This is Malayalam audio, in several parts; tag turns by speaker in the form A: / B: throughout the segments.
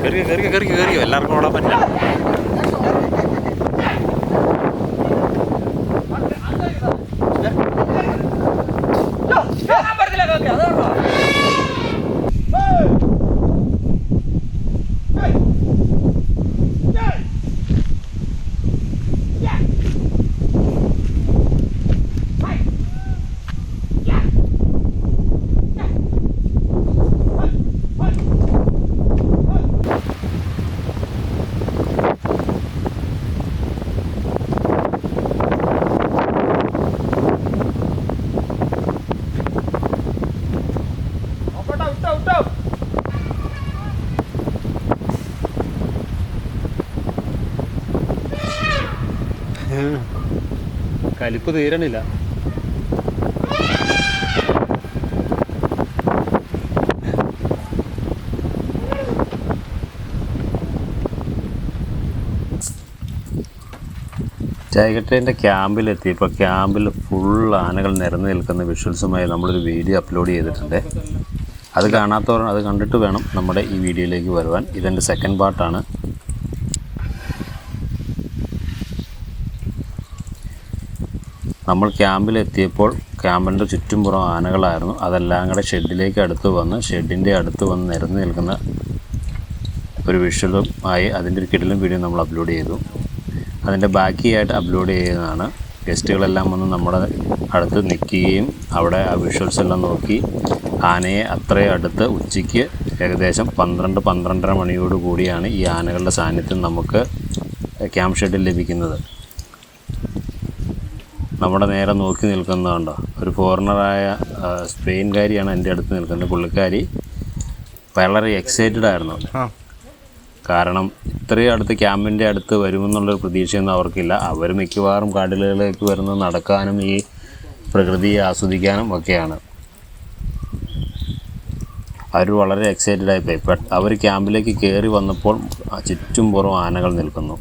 A: കയറിയോ കയറിയോ കയറിയോ കയറിയോ എല്ലാവർക്കും ഓടാൻ പറ്റില്ല കലിപ്പ് തീരണില്ല. ജയകട്ടേന്റെ ക്യാമ്പിലെത്തിയപ്പോൾ ക്യാമ്പിൽ ഫുൾ ആനകൾ നിരന്ന് നിൽക്കുന്ന വിഷ്വൽസുമായി നമ്മളൊരു വീഡിയോ അപ്ലോഡ് ചെയ്തിട്ടുണ്ട്. അത് കാണാത്തവർ അത് കണ്ടിട്ട് വേണം നമ്മുടെ ഈ വീഡിയോയിലേക്ക് വരുവാൻ. ഇതെന്റെ സെക്കൻഡ് പാർട്ടാണ് നമ്മൾ ക്യാമ്പിലെത്തിയപ്പോൾ ക്യാമ്പിന്റെ ചുറ്റുംപുറം ആനകളായിരുന്നു. അതെല്ലാം കൂടെ ഷെഡിലേക്ക് അടുത്ത് വന്ന് ഷെഡിന്റെ അടുത്ത് വന്ന് നിരന്ന് നിൽക്കുന്ന ഒരു വിഷ്വലും ആയി അതിന്റെ ഒരു കിടലും വീഡിയോ നമ്മൾ അപ്ലോഡ് ചെയ്തു. അതിന്റെ ബാക്കിയായിട്ട് അപ്ലോഡ് ചെയ്യുന്നതാണ്. ഗസ്റ്റുകളെല്ലാം വന്ന് നമ്മുടെ അടുത്ത് നിൽക്കുകയും അവിടെ ആ വിഷ്വൽസ് എല്ലാം നോക്കി ആനയെ അത്രയും അടുത്ത് ഉച്ചയ്ക്ക് ഏകദേശം പന്ത്രണ്ട് പന്ത്രണ്ടര മണിയോട് കൂടിയാണ് ഈ ആനകളുടെ സാന്നിധ്യം നമുക്ക് ക്യാമ്പ് ഷെഡിൽ ലഭിക്കുന്നത്. നമ്മുടെ നേരെ നോക്കി നിൽക്കുന്നതുണ്ടോ ഒരു ഫോറിനറായ സ്പെയിൻകാരിയാണ് എന്റെ അടുത്ത് നിൽക്കുന്നത്. പുള്ളിക്കാരി വളരെ എക്സൈറ്റഡ് ആയിരുന്നു. കാരണം ഇത്രയും അടുത്ത് ക്യാമ്പിന്റെ അടുത്ത് വരുമെന്നുള്ളൊരു പ്രതീക്ഷയൊന്നും അവർക്കില്ല. അവർ മിക്കവാറും കാടുകളിലേക്ക് വരുന്നത് നടക്കാനും ഈ പ്രകൃതിയെ ആസ്വദിക്കാനും ഒക്കെയാണ്. അവർ വളരെ എക്സൈറ്റഡ് ആയിപ്പോയി. അവർ ക്യാമ്പിലേക്ക് കയറി വന്നപ്പോൾ ചുറ്റും പുറം ആനകൾ നിൽക്കുന്നു.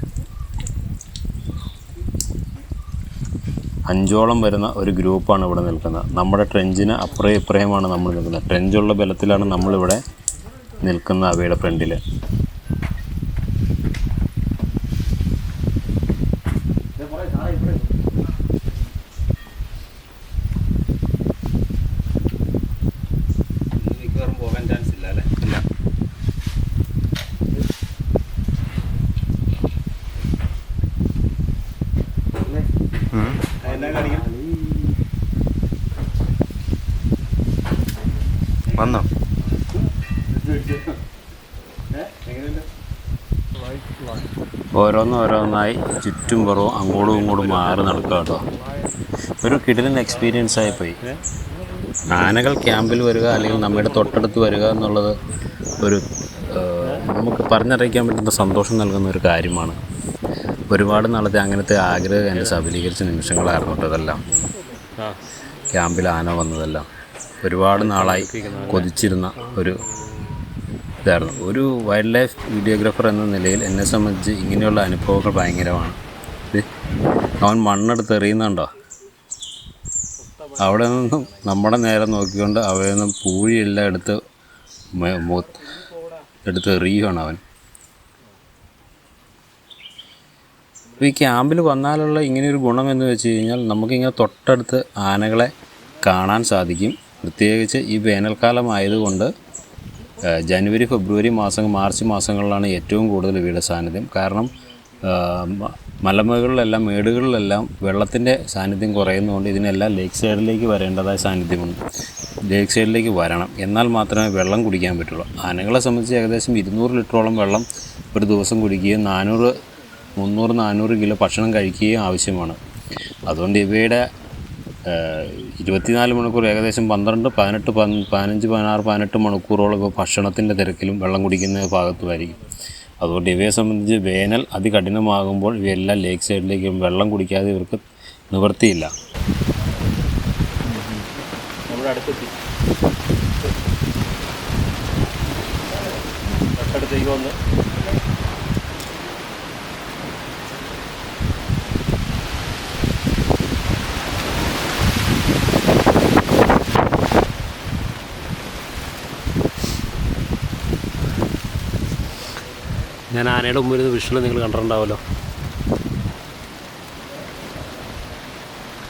A: അഞ്ചോളം വരുന്ന ഒരു ഗ്രൂപ്പാണ് ഇവിടെ നിൽക്കുന്നത്. നമ്മുടെ ട്രെഞ്ചിന് അപ്പുറേ ഇപ്പുറേയുമാണ് നമ്മൾ നിൽക്കുന്നത്. ട്രെഞ്ചുള്ള ബലത്തിലാണ് നമ്മളിവിടെ നിൽക്കുന്ന അവയുടെ ഫ്രണ്ടിൽ മിക്കവാറും പോകാൻ ചാൻസ് ഇല്ല അല്ലേ ഇല്ല
B: വന്നോ
A: ഓരോന്നോരോന്നായി ചുറ്റും പുറവും അങ്ങോട്ടും ഇങ്ങോട്ടും മാറി നടക്കുക കേട്ടോ ഒരു കിടിലൻ എക്സ്പീരിയൻസ് ആയിപ്പോയി ആനകൾ ക്യാമ്പിൽ വരിക അല്ലെങ്കിൽ നമ്മുടെ തൊട്ടടുത്ത് വരിക എന്നുള്ളത് ഒരു നമുക്ക് പറഞ്ഞറിയിക്കാൻ പറ്റുന്ന സന്തോഷം നൽകുന്ന ഒരു കാര്യമാണ്. ഒരുപാട് നാളത്തെ അങ്ങനത്തെ ആഗ്രഹം എന്റെ സഫലീകരിച്ച നിമിഷങ്ങളായിരുന്നു കേട്ടോ ഇതെല്ലാം. ക്യാമ്പിൽ ആന വന്നതെല്ലാം. ഒരുപാട് നാളായി കൊതിച്ചിരുന്ന ഒരു ഇതായിരുന്നു. ഒരു വൈൽഡ് ലൈഫ് വീഡിയോഗ്രാഫർ എന്ന നിലയിൽ എന്നെ സംബന്ധിച്ച് ഇങ്ങനെയുള്ള അനുഭവങ്ങൾ ഭയങ്കരമാണ്. അവൻ മണ്ണെടുത്ത് എറിയുന്നുണ്ടോ? അവിടെ നിന്നും നമ്മുടെ നേരെ നോക്കിക്കൊണ്ട് അവിടെ നിന്നും പൂഴിയെല്ലാം എടുത്ത് എടുത്ത് എറിയുകയാണ് അവൻ. ഈ ക്യാമ്പിൽ വന്നാലുള്ള ഇങ്ങനെയൊരു ഗുണം എന്ന് വെച്ച് കഴിഞ്ഞാൽ നമുക്കിങ്ങനെ തൊട്ടടുത്ത് ആനകളെ കാണാൻ സാധിക്കും. പ്രത്യേകിച്ച് ഈ വേനൽക്കാലം ആയതുകൊണ്ട് ഏഹ് ജനുവരി ഫെബ്രുവരി മാസം മാർച്ച് മാസങ്ങളിലാണ് ഏറ്റവും കൂടുതൽ ഇവയുടെ സാന്നിധ്യം. കാരണം മലമുകളിലെല്ലാം മേടുകളിലെല്ലാം വെള്ളത്തിന്റെ സാന്നിധ്യം കുറയുന്നതുകൊണ്ട് ഇതിനെല്ലാം ലേക്ക് സൈഡിലേക്ക് വരേണ്ടതായ സാന്നിധ്യമുണ്ട്. ലേക്ക് സൈഡിലേക്ക് വരണം. എന്നാൽ മാത്രമേ വെള്ളം കുടിക്കാൻ പറ്റുള്ളൂ. ആനകളെ സംബന്ധിച്ച് ഏകദേശം ഇരുന്നൂറ് ലിറ്ററോളം വെള്ളം ഒരു ദിവസം കുടിക്കുകയും നാനൂറ് മുന്നൂറ് നാനൂറ് കിലോ ഭക്ഷണം കഴിക്കുകയും ആവശ്യമാണ്. അതുകൊണ്ട് ഇവയുടെ ഇരുപത്തിനാല് മണിക്കൂർ ഏകദേശം പന്ത്രണ്ട് പതിനെട്ട് പതിനഞ്ച് പതിനാറ് പതിനെട്ട് മണിക്കൂറോളം ഭക്ഷണത്തിന്റെ തിരക്കിലും വെള്ളം കുടിക്കുന്ന ഭാഗത്തുമായിരിക്കും. അതുകൊണ്ട് ഇവയെ സംബന്ധിച്ച് വേനൽ അതികഠിനമാകുമ്പോൾ ഇവയെല്ലാം ലേക്ക് സൈഡിലേക്കും വെള്ളം കുടിക്കാതെ ഇവർക്ക് നിവൃത്തിയില്ല. അടുത്തെത്തി തൊട്ടടുത്തേക്ക് വന്ന്
C: ഞാൻ ആനയുടെ മുമ്പിൽ നിന്ന് വിഷ്വൽ നിങ്ങൾ കണ്ടിട്ടുണ്ടാവുമല്ലോ.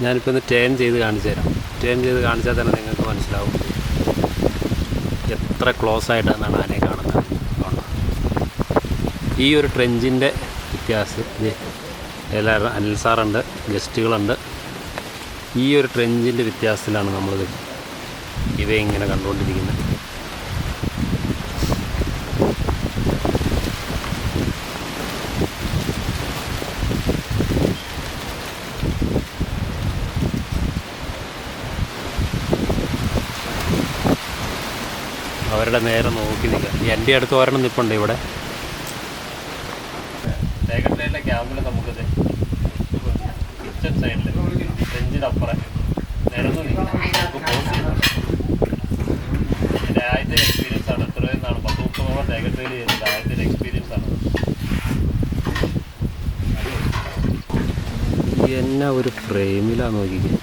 C: ഞാനിപ്പോൾ ഒന്ന് ടേൺ ചെയ്ത് കാണിച്ചു തരാം. ടേൺ ചെയ്ത് കാണിച്ചാൽ തന്നെ നിങ്ങൾക്ക് മനസ്സിലാവും എത്ര ക്ലോസ് ആയിട്ടാണ് ആനയെ കാണുന്നത്. ഈ ഒരു ട്രെഞ്ചിന്റെ വ്യത്യാസം എല്ലാവരും അനിൽ സാറുണ്ട് ഗസ്റ്റുകളുണ്ട്. ഈ ഒരു ട്രെഞ്ചിന്റെ വ്യത്യാസത്തിലാണ് നമ്മളിത് ഇവയെ ഇങ്ങനെ കണ്ടുകൊണ്ടിരിക്കുന്നത്. അവരുടെ നേരെ നോക്കി നിൽക്കുക. എന്റെ അടുത്ത് ഒരെണ്ണം നിൽപ്പുണ്ട് ഇവിടെ. തേക്കട്ടയിലെ ക്യാമ്പിൽ നമുക്കിത് കിച്ചൺ സൈഡിൽ ഫ്രഞ്ചിന്റെ അപ്പുറം നിരന്ന് നിൽക്കണം നമുക്ക് പോസ് ചെയ്യണം എന്റെ ആദ്യത്തെ എക്സ്പീരിയൻസ് ആണ്. എത്രയും നാണ് പത്ത് മുപ്പത് ഓവർ തേക്കട്ടയിൽ ചെയ്തത് ആദ്യത്തെ എക്സ്പീരിയൻസ് ആണ്. എന്നാ ഒരു ഫ്രെയിമിലാണ് നോക്കിക്കേ.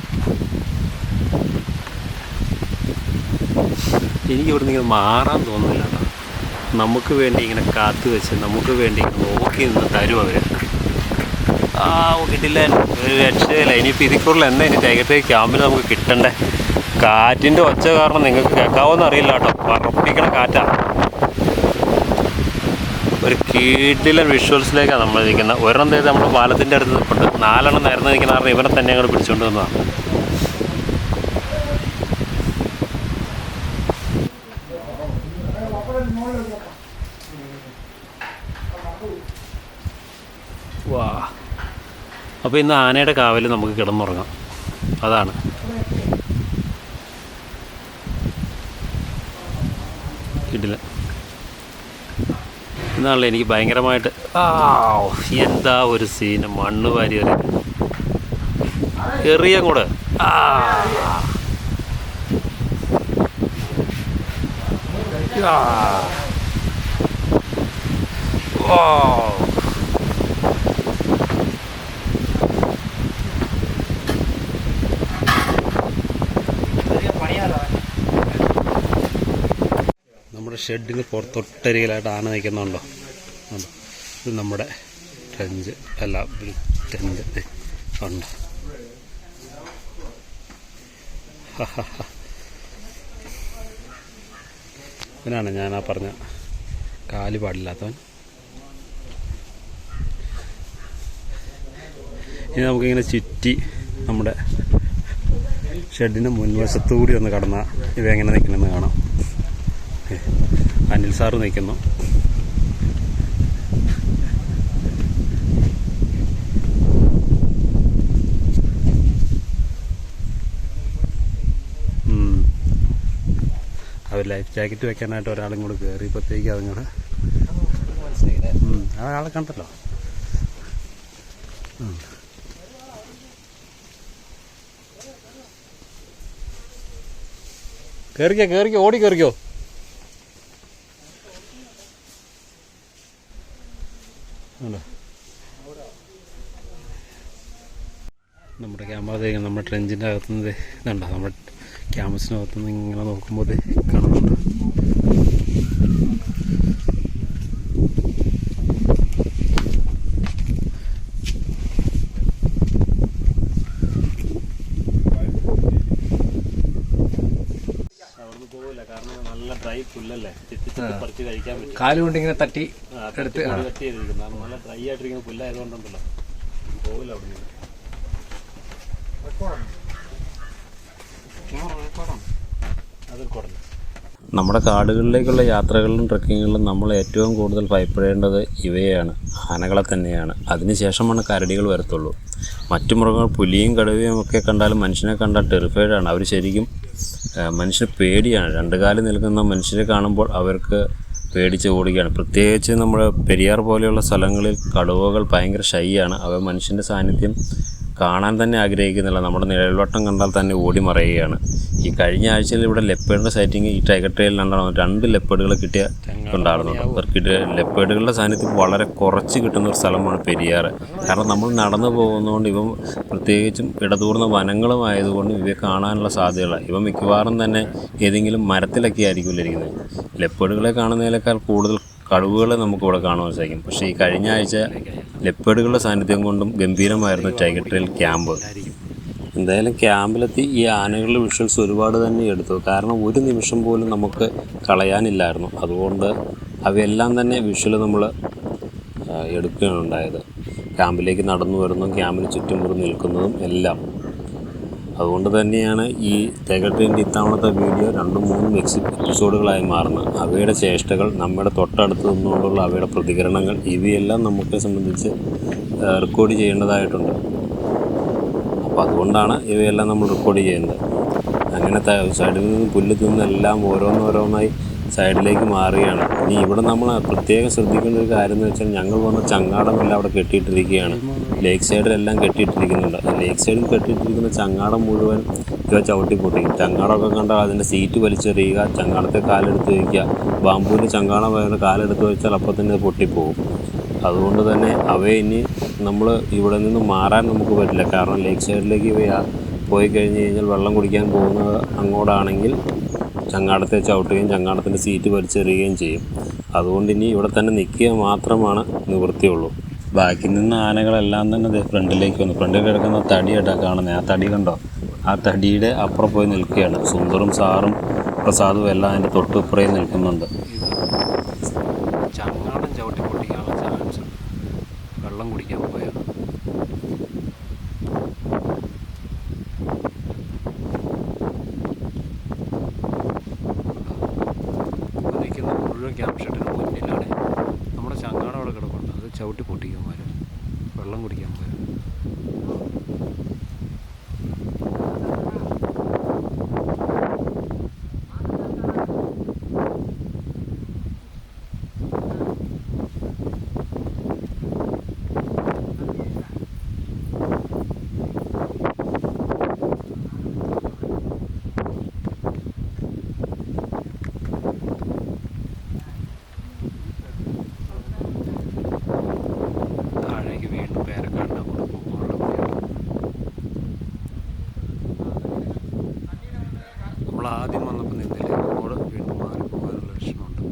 C: എനിക്ക് ഇവിടെ ഇങ്ങനെ മാറാൻ തോന്നുന്നില്ല നമുക്ക് വേണ്ടി ഇങ്ങനെ കാത്തു വെച്ച് നമുക്ക് വേണ്ടി നോക്കി നിന്ന് തരും അവർ ആ കിട്ടില്ല ഒരു രക്ഷയില്ല. ഇനിയിപ്പോൾ ഇതിക്കുള്ള എന്താ ഇനി ടൈഗർ ക്യാമ്പിൽ നമുക്ക് കിട്ടണ്ടേ? കാറ്റിന്റെ ഒച്ച കാരണം നിങ്ങൾക്ക് കേൾക്കാവോന്ന് അറിയില്ല കേട്ടോ. പറപ്പിക്കണ കാറ്റാ. ഒരു കീട്ടിലൻ വിഷ്വൽസിലേക്കാണ് നമ്മൾ നിൽക്കുന്നത് ഒരെണ്ണം തേത് നമ്മൾ പാലത്തിന്റെ അടുത്ത് നിൽപ്പുണ്ട് നാലെണ്ണം നിരന്ന് നിൽക്കുന്ന കാരണം ഇവനെ തന്നെ അങ്ങോട്ട് പിടിച്ചുകൊണ്ട് വന്നതാണ് അപ്പോൾ ഇന്ന് ആനയുടെ കാവൽ നമുക്ക് കിടന്നുറങ്ങാം. അതാണ്. കിട്ടില്ല ഇന്നാണല്ലോ എനിക്ക് ഭയങ്കരമായിട്ട് എന്താ ഒരു സീന്? മണ്ണ് വാരി എറി എറിയ കൂടെ. ആ. ഓ നമ്മുടെ ഷെഡിന് പുറത്തൊട്ടരികിലായിട്ടാണ് നിൽക്കുന്നുണ്ടോ? ഇത് നമ്മുടെ ട്രെഞ്ച് അല്ല ദേ ഉണ്ട്. ഇവനാണ് ഞാൻ ആ പറഞ്ഞ കാൽ പാടില്ലാത്തവൻ. ഇനി നമുക്കിങ്ങനെ ചുറ്റി നമ്മുടെ ഷെഡിന് മുൻവശത്തുകൂടി ഒന്ന് കടന്ന ഇവ എങ്ങനെ നിൽക്കണമെന്ന് കാണാം. സാറ് നിൽക്കുന്നു. അവർ ലൈഫ് ജാക്കറ്റ് വെക്കാനായിട്ട് ഒരാളും കൂടെ കയറിയപ്പോഴത്തേക്ക് അതുങ്ങൾ ആളെ കണ്ടല്ലോ. കയറിക്കോ കയറിക്കോ ഓടി കയറിക്കോ ആണോ നമ്മുടെ ക്യാമറ നമ്മുടെ ട്രെഞ്ചിന്റെ അകത്തുനിന്ന് ഇതുണ്ടോ നമ്മുടെ ക്യാമറസിനകത്തുനിന്ന് ഇങ്ങനെ നോക്കുമ്പോൾ ദേ കാണുന്നുണ്ട്.
B: കാലുകൊണ്ട് ഇങ്ങനെ തട്ടി
C: എടുത്ത് കട്ട് നല്ല ഡ്രൈ ആയിട്ടിരിക്കുന്ന പുല്ലായതുകൊണ്ടുണ്ടല്ലോ. പോകില്ല അവിടെ നിന്ന് നമ്മുടെ കാടുകളിലേക്കുള്ള യാത്രകളിലും ട്രക്കിങ്ങുകളിലും നമ്മൾ ഏറ്റവും കൂടുതൽ ഭയപ്പെടേണ്ടത് ഇവയാണ്. ആനകളെ തന്നെയാണ്. അതിനുശേഷമാണ് കരടികൾ വരത്തുള്ളൂ. മറ്റു മൃഗങ്ങൾ പുലിയും കടുവയും ഒക്കെ കണ്ടാലും മനുഷ്യനെ കണ്ടാൽ ടെറിഫൈഡാണ് അവർ ശരിക്കും മനുഷ്യന് പേടിയാണ്. രണ്ട് കാലിൽ നിൽക്കുന്ന മനുഷ്യരെ കാണുമ്പോൾ അവർക്ക് പേടിച്ച് ഓടുകയാണ്. പ്രത്യേകിച്ച് നമ്മുടെ പെരിയാർ പോലെയുള്ള സ്ഥലങ്ങളിൽ കടുവകൾ ഭയങ്കര ഷൈയാണ് അവ മനുഷ്യന്റെ സാന്നിധ്യം കാണാൻ തന്നെ ആഗ്രഹിക്കുന്നില്ല. നമ്മുടെ നിഴൽവട്ടം കണ്ടാൽ തന്നെ ഓടി മറയുകയാണ്. ഈ കഴിഞ്ഞ ആഴ്ചയിൽ ഇവിടെ ലെപ്പേഡിന്റെ സൈറ്റിങ് ഈ ടൈഗർ ട്രെയിലിൽ ട്രെയിലിലുണ്ടാണ് രണ്ട് ലെപ്പേഡുകൾ കിട്ടിയ ഉണ്ടായിരുന്നുണ്ട് അവർക്ക് ലെപ്പേഡുകളുടെ സാന്നിധ്യം വളരെ കുറച്ച് കിട്ടുന്ന ഒരു സ്ഥലമാണ് പെരിയാർ കാരണം നമ്മൾ നടന്നു പോകുന്നതുകൊണ്ട് ഇവ പ്രത്യേകിച്ചും ഇടതൂർന്ന വനങ്ങളും ആയതുകൊണ്ട് ഇവയെ കാണാനുള്ള സാധ്യതകളാണ് ഇവ മിക്കവാറും തന്നെ ഏതെങ്കിലും മരത്തിലൊക്കെ ആയിരിക്കുമല്ലോ ഇരിക്കുന്നത്. ലെപ്പേഡുകളെ കാണുന്നതിനേക്കാൾ കൂടുതൽ
A: കടുവകളെ നമുക്കിവിടെ കാണുവാൻ സാധിക്കും. പക്ഷേ ഈ കഴിഞ്ഞ ആഴ്ച ലെപ്പേഡുകളുടെ സാന്നിധ്യം കൊണ്ടും ഗംഭീരമായിരുന്നു ടൈഗർ ട്രെയിൽ ക്യാമ്പ്. എന്തായാലും ക്യാമ്പിലെത്തി ഈ ആനകളുടെ വിഷ്വൽസ് ഒരുപാട് തന്നെ എടുത്തു. കാരണം ഒരു നിമിഷം പോലും നമുക്ക് കളയാനില്ലായിരുന്നു. അതുകൊണ്ട് അവയെല്ലാം തന്നെ വിഷ്വൽ നമ്മൾ എടുക്കുകയാണ് ഉണ്ടായത്. ക്യാമ്പിലേക്ക് നടന്നു വരുന്നതും ക്യാമ്പിന് കൂടി നിൽക്കുന്നതും എല്ലാം. അതുകൊണ്ട് തന്നെയാണ് ഈ തികട്ടിന്റെ ഇത്തവണത്തെ വീഡിയോ രണ്ടും മൂന്നും എക്സി എപ്പിസോഡുകളായി മാറുന്നത്. അവയുടെ ചേഷ്ടകൾ നമ്മുടെ തൊട്ടടുത്ത് നിന്നുകൊണ്ടുള്ള അവയുടെ പ്രതികരണങ്ങൾ ഇവയെല്ലാം നമുക്ക് സംബന്ധിച്ച് റെക്കോർഡ് ചെയ്യേണ്ടതായിട്ടുണ്ട്. അപ്പോൾ അതുകൊണ്ടാണ് ഇവയെല്ലാം നമ്മൾ റെക്കോർഡ് ചെയ്യുന്നത് അങ്ങനെ സൈഡിൽ നിന്ന് പുല്ല് തിന്നെല്ലാം ഓരോന്നോരോന്നായി സൈഡിലേക്ക് മാറുകയാണ്. ഇനി ഇവിടെ നമ്മൾ പ്രത്യേകം ശ്രദ്ധിക്കേണ്ട ഒരു കാര്യം എന്ന് വെച്ചാൽ ഞങ്ങൾ വന്ന ചങ്ങാടമെല്ലാം അവിടെ കെട്ടിയിട്ടിരിക്കുകയാണ്. ലേക്ക് സൈഡിലെല്ലാം കെട്ടിയിട്ടിരിക്കുന്നുണ്ട്. ലേക്ക് സൈഡിൽ കെട്ടിയിട്ടിരിക്കുന്ന ചങ്ങാടം മുഴുവൻ ഇവ ചവിട്ടി പൊട്ടിക്കും ചങ്ങാടമൊക്കെ കണ്ടാൽ അതിന്റെ സീറ്റ് വലിച്ചെറിയുക ചങ്ങാടത്തെ കാലെടുത്ത് വയ്ക്കുക ബാമ്പൂവിന്റെ ചങ്ങാടം വേറെ കാലെടുത്ത് വെച്ചാൽ അപ്പോൾ തന്നെ പൊട്ടിപ്പോകും. അതുകൊണ്ട് തന്നെ അവയെ ഇനി നമ്മൾ ഇവിടെ നിന്ന് മാറാൻ നമുക്ക് പറ്റില്ല. കാരണം ലേക്ക് സൈഡിലേക്ക് ഇവ പോയി കഴിഞ്ഞ് കഴിഞ്ഞാൽ വെള്ളം കുടിക്കാൻ പോകുന്നത് അങ്ങോട്ടാണെങ്കിൽ ചങ്ങാടത്തെ ചവിട്ടുകയും ചങ്ങാടത്തിന്റെ സീറ്റ് വലിച്ചെറിയുകയും ചെയ്യും. അതുകൊണ്ട് ഇനി ഇവിടെ തന്നെ നിൽക്കുക മാത്രമാണ് നിവൃത്തിയുള്ളൂ. ബാക്കിൽ നിന്ന് ആനകളെല്ലാം തന്നെ ഫ്രണ്ടിലേക്ക് വന്നു. ഫ്രണ്ടിൽ കിടക്കുന്ന തടിയായിട്ടാണ് കാണുന്നത് ആ തടി കണ്ടോ? ആ തടിയുടെ അപ്പുറം പോയി നിൽക്കുകയാണ്. സുന്ദറും സാറും പ്രസാദും എല്ലാം അതിന്റെ തൊട്ടുപ്പുറയിൽ നിൽക്കുന്നുണ്ട്
C: ചങ്ങാടം ചവിട്ടി പൊട്ടിക്കാനുള്ള ചാൻസ് വെള്ളം കുടിക്കാൻ പോയാൽ നിൽക്കുന്ന മുഴുവൻ ക്യാമ്പ് ഷെഡിന് മുന്നിലാണ് നമ്മുടെ ചങ്ങാടം അവിടെ കിടപ്പുണ്ട് അത് ചവിട്ടി പൊട്ടിക്കുമാർ വെള്ളം കുടിക്കാൻ പോയാൽ താഴേക്ക് വീണ്ടും പേരക്കാടിന്റെ അങ്ങോട്ട് പോകാനുള്ള വഴിയാണ് നമ്മൾ ആദ്യം വന്നപ്പോൾ നിന്നില്ലേ അങ്ങോട്ട് വീണ്ടും മാറിപ്പോകാനുള്ള ലക്ഷണമുണ്ട്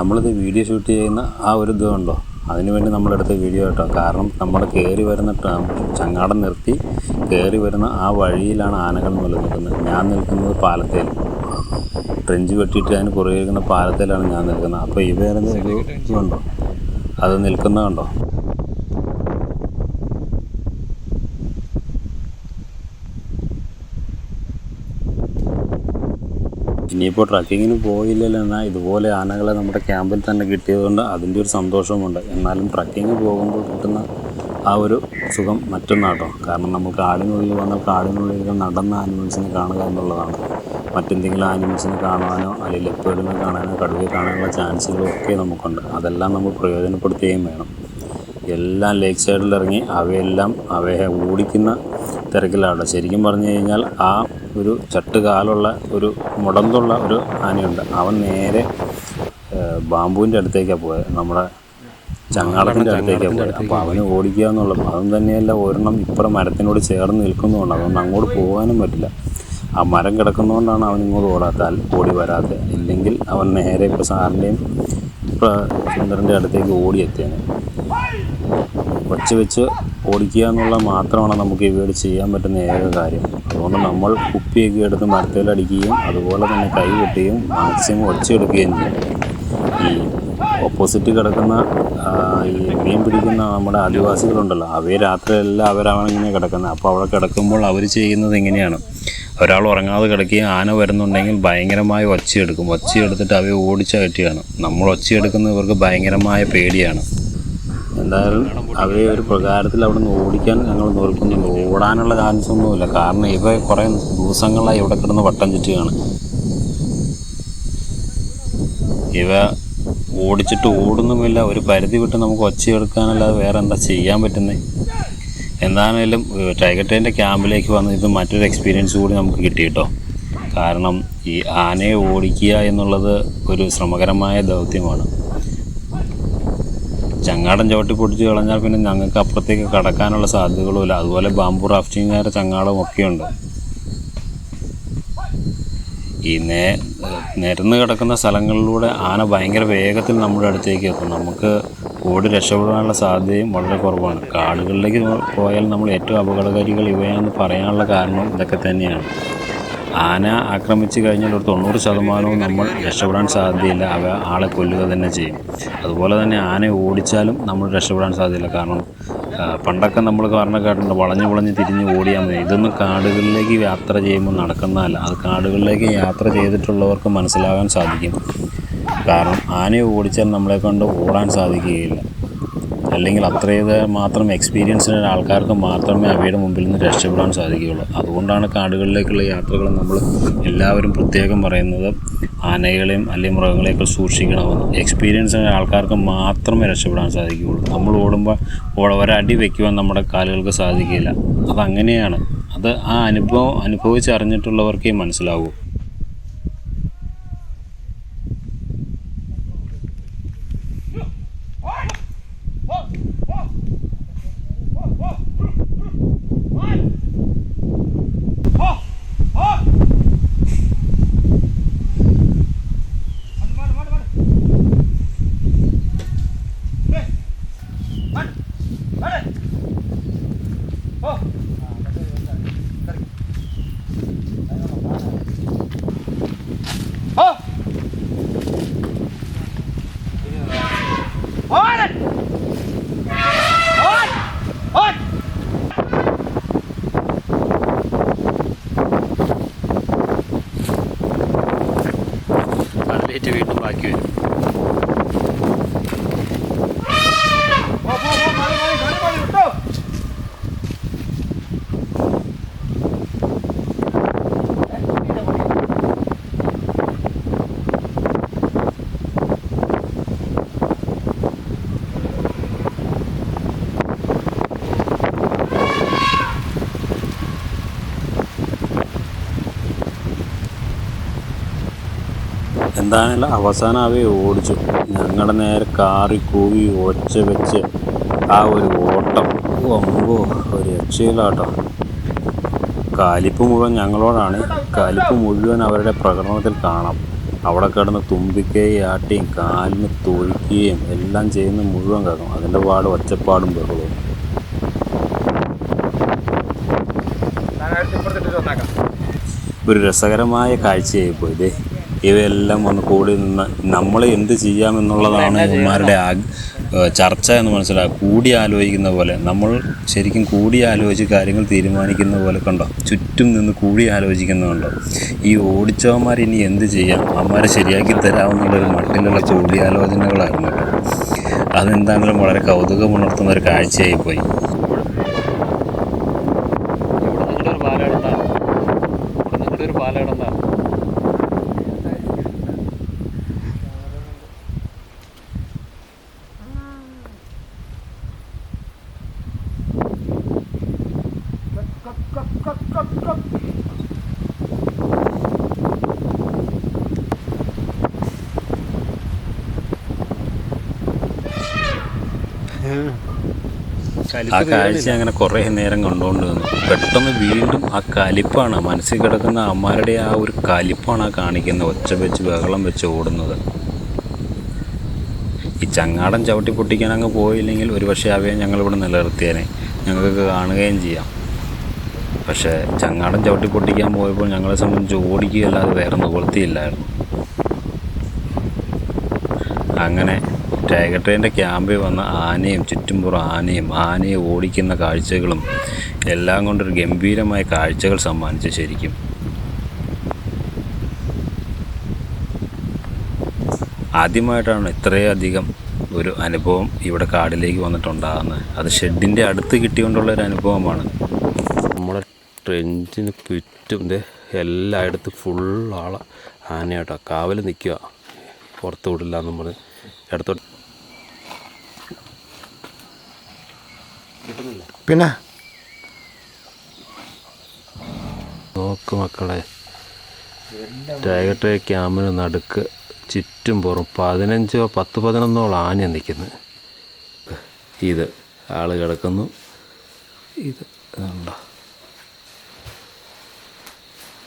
A: നമ്മളിത് വീഡിയോ ഷൂട്ട് ചെയ്യുന്ന ആ ഒരു ഇത് അതിനുവേണ്ടി അതിനു വേണ്ടി നമ്മളെടുത്ത വീഡിയോ കേട്ടോ. കാരണം നമ്മൾ കയറി വരുന്ന ചങ്ങാടം നിർത്തി കയറി വരുന്ന ആ വഴിയിലാണ് ആനകൾ നിൽക്കുന്നത്. ഞാൻ നിൽക്കുന്നത് പാലത്തേൽ ട്രെഞ്ച് വെട്ടിയിട്ട് അതിന് പുറകെ ഇരിക്കുന്ന പാലത്തേലാണ് ഞാൻ നിൽക്കുന്നത്. അപ്പോൾ ഇത് കണ്ടോ? അത് നിൽക്കുന്നത് കണ്ടോ? ഇനിയിപ്പോൾ ട്രക്കിങ്ങിന് പോയില്ലല്ലോ. എന്നാൽ ഇതുപോലെ ആനകളെ നമ്മുടെ ക്യാമ്പിൽ തന്നെ കിട്ടിയതുകൊണ്ട് അതിന്റെ ഒരു സന്തോഷമുണ്ട്. എന്നാലും ട്രക്കിങ്ങിന് പോകുമ്പോൾ കിട്ടുന്ന ആ ഒരു സുഖം മറ്റൊന്നാട്ടോ. കാരണം നമ്മൾ കാടിനുള്ളിൽ വന്നാൽ കാടിനുള്ളിൽ നടന്ന ആനിമൽസിനെ കാണുക എന്നുള്ളതാണ്. മറ്റെന്തെങ്കിലും ആനിമൽസിനെ കാണുവാനോ അല്ലെങ്കിൽ ലെപ്പേഡിനെ കാണാനോ കടുവയെ കാണാനുള്ള ചാൻസുകളും ഒക്കെ നമുക്കുണ്ട്. അതെല്ലാം നമ്മൾ പ്രയോജനപ്പെടുത്തുകയും വേണം. എല്ലാം ലേക്ക് സൈഡിൽ ഇറങ്ങി അവയെല്ലാം അവയെ ഓടിക്കുന്ന തിരക്കിലാണ്. ശരിക്കും പറഞ്ഞു കഴിഞ്ഞാൽ ആ ഒരു ചട്ടുകാലുള്ള ഒരു മുടന്തുള്ള ഒരു ആനയുണ്ട്. അവൻ നേരെ ബാമ്പുവിന്റെ അടുത്തേക്കാണ് പോയത് നമ്മുടെ ചങ്ങാടത്തിന്റെ അടുത്തേക്കാണ് പോയത് അപ്പോൾ അവന് ഓടിക്കുക എന്നുള്ളത് അതും തന്നെയല്ല ഒരെണ്ണം ഇപ്പുറം മരത്തിനോട് ചേർന്ന് നിൽക്കുന്നതുകൊണ്ട് അതുകൊണ്ട് അങ്ങോട്ട് പോകാനും പറ്റില്ല. ആ മരം കിടക്കുന്നതുകൊണ്ടാണ് അവൻ ഇങ്ങോട്ട് ഓടാത്താൽ ഓടി വരാത്തത്. ഇല്ലെങ്കിൽ അവൻ നേരെ ഇപ്പോൾ സാറിന്റെയും സുന്ദരന്റെ അടുത്തേക്ക് ഓടിയെത്തിയാണ് ഒച്ച വെച്ച് ഓടിക്കുക എന്നുള്ള മാത്രമാണ് നമുക്ക് ഇവയോട് ചെയ്യാൻ പറ്റുന്ന ഏക കാര്യം. അതുകൊണ്ട് നമ്മൾ കുപ്പിയൊക്കെ എടുത്ത് മരത്തേലടിക്കുകയും അതുപോലെ തന്നെ കൈ കെട്ടുകയും മാക്സിമം ഒച്ചയെടുക്കുകയും ചെയ്യും. ഈ ഓപ്പോസിറ്റ് കിടക്കുന്ന ഈ മീൻ പിടിക്കുന്ന നമ്മുടെ ആദിവാസികളുണ്ടല്ലോ അവയെ രാത്രിയെല്ലാം അവരാണ് ഇങ്ങനെ കിടക്കുന്നത്. അപ്പോൾ അവിടെ കിടക്കുമ്പോൾ അവർ ചെയ്യുന്നത് ഇങ്ങനെയാണ്. ഒരാൾ ഉറങ്ങാതെ കിടക്കുകയും ആന വരുന്നുണ്ടെങ്കിൽ ഭയങ്കരമായ ഒച്ചയെടുക്കും. ഒച്ചയെടുത്തിട്ട് അവയെ ഓടിച്ചകറ്റുകയാണ്. നമ്മൾ ഒച്ചയെടുക്കുന്ന ഇവർക്ക് ഭയങ്കരമായ പേടിയാണ്. എന്തായാലും അവരെ ഒരു പ്രകാരത്തിൽ അവിടെ നിന്ന് ഓടിക്കാൻ ഞങ്ങൾ നോക്കുന്നുണ്ട് ഓടാനുള്ള ചാൻസ് ഒന്നുമില്ല കാരണം ഇവ കുറേ ദിവസങ്ങളായി ഇവിടെ കിടന്ന് വട്ടം ചുറ്റുകയാണ്. ഇവ ഓടിച്ചിട്ട് ഓടുന്നുമില്ല. ഒരു പരിധി വിട്ട് നമുക്ക് ഒച്ചയെടുക്കാനല്ലാതെ വേറെ എന്താ ചെയ്യാൻ പറ്റുന്നത് എന്താണേലും ടൈഗർ ടൈന്റെ ക്യാമ്പിലേക്ക് വന്ന് ഇത് മറ്റൊരു എക്സ്പീരിയൻസ് കൂടി നമുക്ക് കിട്ടി കേട്ടോ. കാരണം ഈ ആനയെ ഓടിക്കുക എന്നുള്ളത് ഒരു ശ്രമകരമായ ദൗത്യമാണ്. ചങ്ങാടം ചവിട്ടി പൊടിച്ച് കളഞ്ഞാൽ പിന്നെ ഞങ്ങൾക്ക് അപ്പുറത്തേക്ക് കടക്കാനുള്ള സാധ്യതകളുമില്ല. അതുപോലെ ബാംബു റാഫ്റ്റിങ്ങുകാരുടെ ചങ്ങാടം ഒക്കെയുണ്ട്. ഈ നേ നിരന്ന് കിടക്കുന്ന സ്ഥലങ്ങളിലൂടെ ആന ഭയങ്കര വേഗത്തിൽ നമ്മുടെ അടുത്തേക്ക് എത്തും. നമുക്ക് ഓടി രക്ഷപ്പെടാനുള്ള സാധ്യതയും വളരെ കുറവാണ്. കാടുകളിലേക്ക് പോയാൽ നമ്മൾ ഏറ്റവും അപകടകാരികൾ ഇവയാണെന്ന് പറയാനുള്ള കാരണം ഇതൊക്കെ തന്നെയാണ്. ആന ആക്രമിച്ചു കഴിഞ്ഞാൽ ഒരു തൊണ്ണൂറ് ശതമാനവും നമ്മൾ രക്ഷപ്പെടാൻ സാധ്യതയില്ല. അവ ആളെ കൊല്ലുക തന്നെ ചെയ്യും. അതുപോലെ തന്നെ ആനയെ ഓടിച്ചാലും നമ്മൾ രക്ഷപ്പെടാൻ സാധ്യതയില്ല. കാരണം പണ്ടൊക്കെ നമ്മൾ കാരണം കേട്ടിട്ടുണ്ട് വളഞ്ഞ് വളഞ്ഞ് തിരിഞ്ഞ് ഓടിയാൽ മതി. ഇതൊന്നും കാടുകളിലേക്ക് യാത്ര ചെയ്യുമ്പോൾ നടക്കുന്നതല്ല. അത് കാടുകളിലേക്ക് യാത്ര ചെയ്തിട്ടുള്ളവർക്ക് മനസ്സിലാകാൻ സാധിക്കും. കാരണം ആനയെ ഓടിച്ചാൽ നമ്മളെ കൊണ്ട് ഓടാൻ സാധിക്കുകയില്ല. അല്ലെങ്കിൽ അത്രയത് മാത്രം എക്സ്പീരിയൻസ് ആൾക്കാർക്ക് മാത്രമേ അവയുടെ മുമ്പിൽ നിന്ന് രക്ഷപ്പെടാൻ സാധിക്കുകയുള്ളൂ. അതുകൊണ്ടാണ് കാടുകളിലേക്കുള്ള യാത്രകൾ നമ്മൾ എല്ലാവരും പ്രത്യേകം പറയുന്നത് ആനകളെയും അല്ലെങ്കിൽ മൃഗങ്ങളെയൊക്കെ സൂക്ഷിക്കണമെന്ന്. എക്സ്പീരിയൻസ് ആൾക്കാർക്ക് മാത്രമേ രക്ഷപ്പെടാൻ സാധിക്കുകയുള്ളൂ. നമ്മൾ ഓടുമ്പോൾ ഒരടി വയ്ക്കുവാൻ നമ്മുടെ കാലുകൾക്ക് സാധിക്കില്ല അതങ്ങനെയാണ്. അത് ആ അനുഭവം അനുഭവിച്ചറിഞ്ഞിട്ടുള്ളവർക്കേ മനസ്സിലാവൂ കട്ലേറ്റ് വീണ്ടും ബാക്കി വരും എന്താണല്ലോ അവസാനം അവയെ ഓടിച്ചു. ഞങ്ങളുടെ നേരെ കാറി കൂവി ഒച്ച വെച്ച് ആ ഒരു ഓട്ടം. ഒമ്പോ ഒരു രക്ഷയിലാട്ടോ കാലിപ്പ് മുഴുവൻ ഞങ്ങളോടാണ്. കാലിപ്പ് മുഴുവൻ അവരുടെ പ്രകടനത്തിൽ കാണാം. അവിടെ കിടന്ന് തുമ്പിക്കുകയും ആട്ടിയും കാലിന് തൊഴിക്കുകയും എല്ലാം ചെയ്യുന്ന മുഴുവൻ കേൾക്കും. അതിന്റെ പാട് ഒച്ചപ്പാടും ബഹളവും. ഒരു രസകരമായ കാഴ്ചയായി പോയി ഇവയെല്ലാം വന്ന് കൂടി നിന്ന് നമ്മൾ എന്ത് ചെയ്യാമെന്നുള്ളതാണ് ഇവന്മാരുടെ ആ ചർച്ച എന്ന് മനസ്സിലാക്കുക. കൂടി ആലോചിക്കുന്ന പോലെ നമ്മൾ ശരിക്കും കൂടി ആലോചിച്ച് കാര്യങ്ങൾ തീരുമാനിക്കുന്ന പോലെ കണ്ടോ? ചുറ്റും നിന്ന് കൂടി ആലോചിക്കുന്നുണ്ടോ ഈ ഓടിച്ചവന്മാർ ഇനി എന്ത് ചെയ്യാം? അവന്മാരെ ശരിയാക്കി തരാമെന്നുള്ളൊരു മട്ടിലുള്ള കൂടിയാലോചനകളായിരുന്നു കേട്ടോ. അതെന്താണെങ്കിലും വളരെ കൗതുകമുണർത്തുന്ന ഒരു
C: കാഴ്ചയായിപ്പോയി. നിങ്ങളുടെ ഒരു പാലയിടന്താണ്
A: ആ കാഴ്ച അങ്ങനെ കുറേ നേരം കണ്ടുകൊണ്ട് നിന്നു. പെട്ടെന്ന് വീണ്ടും ആ കലിപ്പാണ് മനസ്സിൽ കിടക്കുന്ന അമ്മമാരുടെ ആ ഒരു കലിപ്പാണ് ആ കാണിക്കുന്നത് ഒച്ച വെച്ച് ബഹളം വെച്ച് ഓടുന്നത്. ഈ ചങ്ങാടം ചവിട്ടി പൊട്ടിക്കാൻ അങ്ങ് പോയില്ലെങ്കിൽ ഒരു പക്ഷേ അവയെ ഞങ്ങളിവിടെ നിലനിർത്തിയേനെ. ഞങ്ങൾക്ക് കാണുകയും ചെയ്യാം. പക്ഷേ ചങ്ങാടം ചവിട്ടി പൊട്ടിക്കാൻ പോയപ്പോൾ ഞങ്ങളെ സംബന്ധിച്ച് ഓടിക്കുകയല്ലാതെ വേറെ നിവൃത്തിയില്ലായിരുന്നു. അങ്ങനെ ടൈഗർ ട്രെയിന്റെ ക്യാമ്പിൽ വന്ന ആനയും ചുറ്റുംപുറം ആനയും ആനയെ ഓടിക്കുന്ന കാഴ്ചകളും എല്ലാം കൊണ്ടൊരു ഗംഭീരമായ കാഴ്ചകൾ സമ്മാനിച്ചു ശരിക്കും. ആദ്യമായിട്ടാണ് ഇത്രയധികം ഒരു അനുഭവം ഇവിടെ കാടിലേക്ക് വന്നിട്ടുണ്ടാകുന്നത്. അത് ഷെഡിന്റെ അടുത്ത് കിട്ടിക്കൊണ്ടുള്ള ഒരു അനുഭവമാണ്. നമ്മുടെ ട്രെഞ്ചിന് ചുറ്റും എല്ലായിടത്തും ഫുൾ ആള ആനയാട്ടോ. കാവൽ നിൽക്കുക. പുറത്ത് വിടില്ല നമ്മൾ ഇടത്തോട്ട്
B: പിന്നെ?
A: നോക്ക് മക്കളെ.
C: ടൈഗർ ക്യാമ്പിന് നടുക്ക് ചുറ്റും പുറം പതിനഞ്ചോ പത്ത് പതിനൊന്നോളം ആന നിൽക്കുന്നു. ഇത് ആൾ കിടക്കുന്നു. ഇത് ഇതുണ്ടോ